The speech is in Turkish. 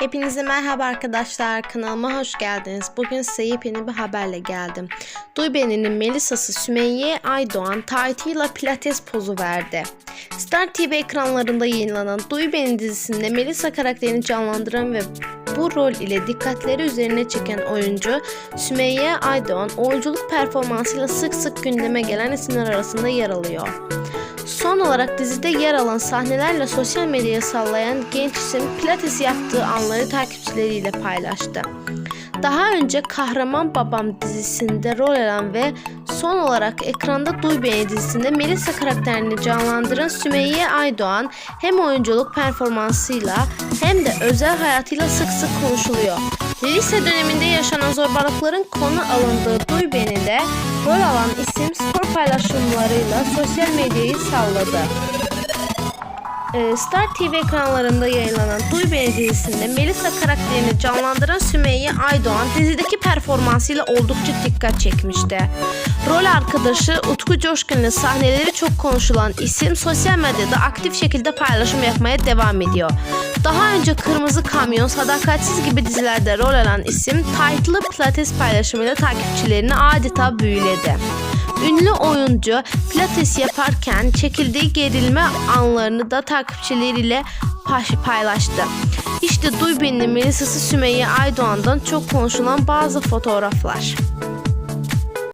Hepinize merhaba arkadaşlar. Kanalıma hoş geldiniz. Bugün size yepyeni bir haberle geldim. Duy Beni'nin Melisa'sı Sümeyye Aydoğan taytıyla pilates pozu verdi. Star TV ekranlarında yayınlanan Duy Beni dizisinde Melisa karakterini canlandıran ve bu rol ile dikkatleri üzerine çeken oyuncu Sümeyye Aydoğan oyunculuk performansıyla sık sık gündeme gelen isimler arasında yer alıyor. Son olarak dizide yer alan sahnelerle sosyal medyaya sallayan genç isim pilates yaptığı anları takipçileriyle paylaştı. Daha önce Kahraman Babam dizisinde rol alan ve son olarak ekranda Duy Beni dizisinde Melisa karakterini canlandıran Sümeyye Aydoğan hem oyunculuk performansıyla hem de özel hayatıyla sık sık konuşuluyor. Lise döneminde yaşanan zorbalıkların konu alındığı Duy Beni'de rol alan isim spor paylaşımlarıyla sosyal medyayı salladı. Ee, Star TV ekranlarında yayınlanan Duy Beni dizisinde Melisa karakterini canlandıran Sümeyye Aydoğan dizideki performansıyla oldukça dikkat çekmişti. Rol arkadaşı Utku Coşkun'la sahneleri çok konuşulan isim sosyal medyada aktif şekilde paylaşım yapmaya devam ediyor. Daha önce Kırmızı Kamyon, Sadakatsiz gibi dizilerde rol alan isim taytlı pilates paylaşımıyla takipçilerini adeta büyüledi. Ünlü oyuncu pilates yaparken çekildiği gerilme anlarını da takipçileriyle paylaştı. İşte Duy Beni'nin Melisa'sı Sümeyye Aydoğan'dan çok konuşulan bazı fotoğraflar.